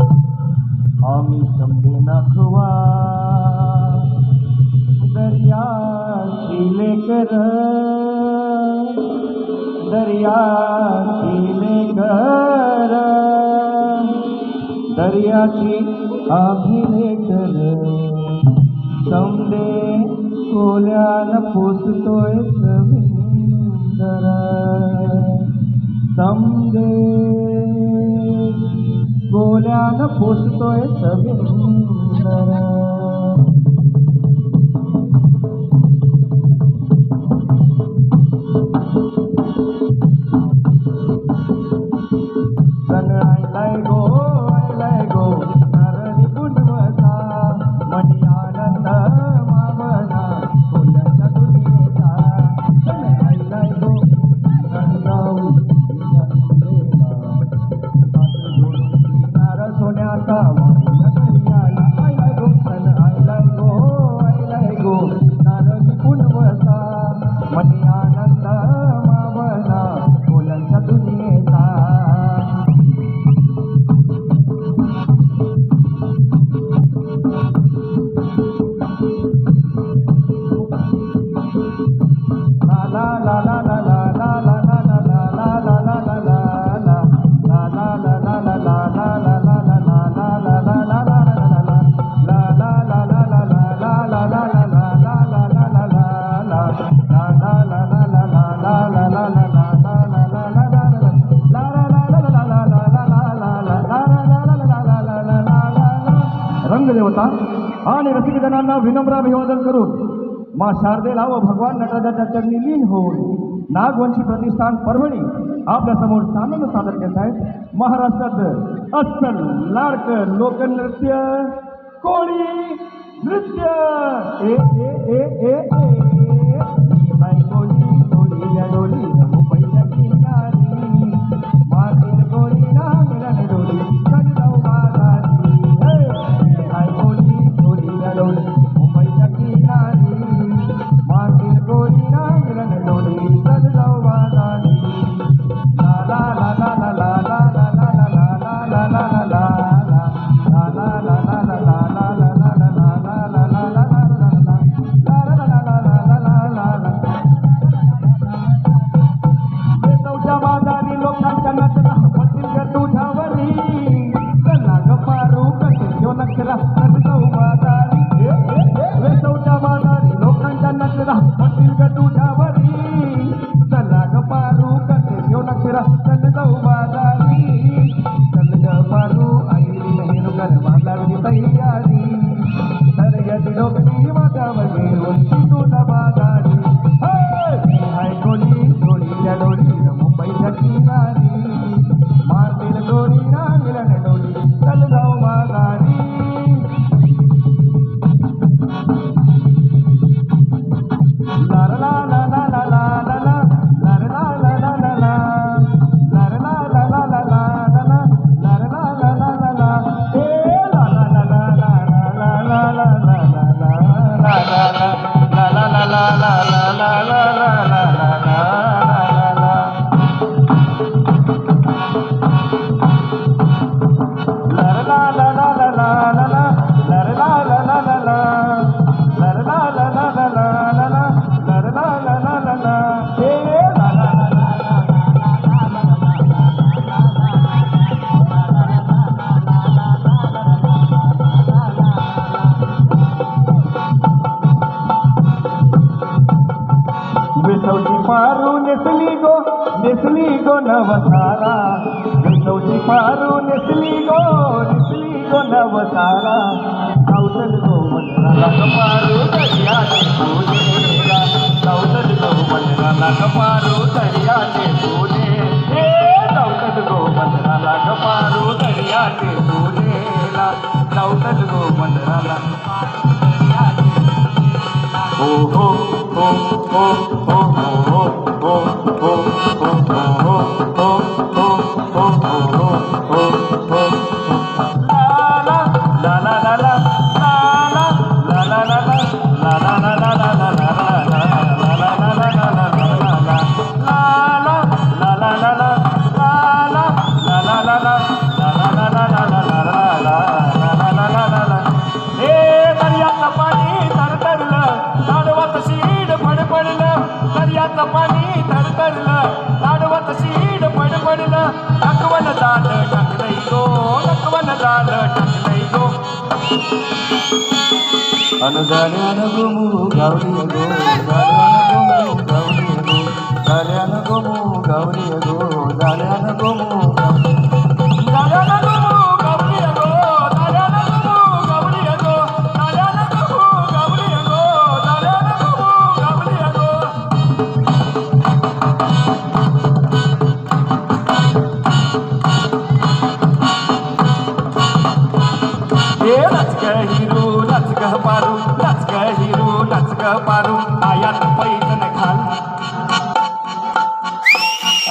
आम्ही शंभू नाखवा दर्याची लेकर दर्याची लेकर दर्याची आम्ही लेकर समदे ओल्याला पोचतोय समिंदर समदे ಜ್ಞಾನ ಪುಷ್ಟೋಯ ಸವಿಂದರ देवता आणि रसिकजनांना विनम्र अभिवादन करून मा शारदेला व भगवान नटराजाच्या चरणी लीन होऊन नागवंशी प्रतिष्ठान परभणी आपल्यासमोर सामना सादर करत आहेत. महाराष्ट्रात अस्सल लाडक लोकनृत्य कोळी नृत्य. ए ए ए ए, ए, ए, ए, ए, ए, ए, ए, ए. la la नवसारा गंगवची पारू नेसली गो नेसली गो नवसारा सावतल गो मंत्राला कपारू दर्या सोने गो मंत्राला कपारू दर्या सोने सावतल गो मंत्राला कपारू दर्या सोनेला सावतल गो मंत्राला ओ हो हो हो हो हो. हो, हो. कपाली थरथरलं लाडवत सीड पडपडलं नकवन झालं टाकलंय गो नकवन झालं टाकलंय गो. अनुदान गो गावली गो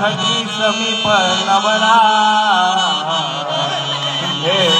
समीप नवरा हे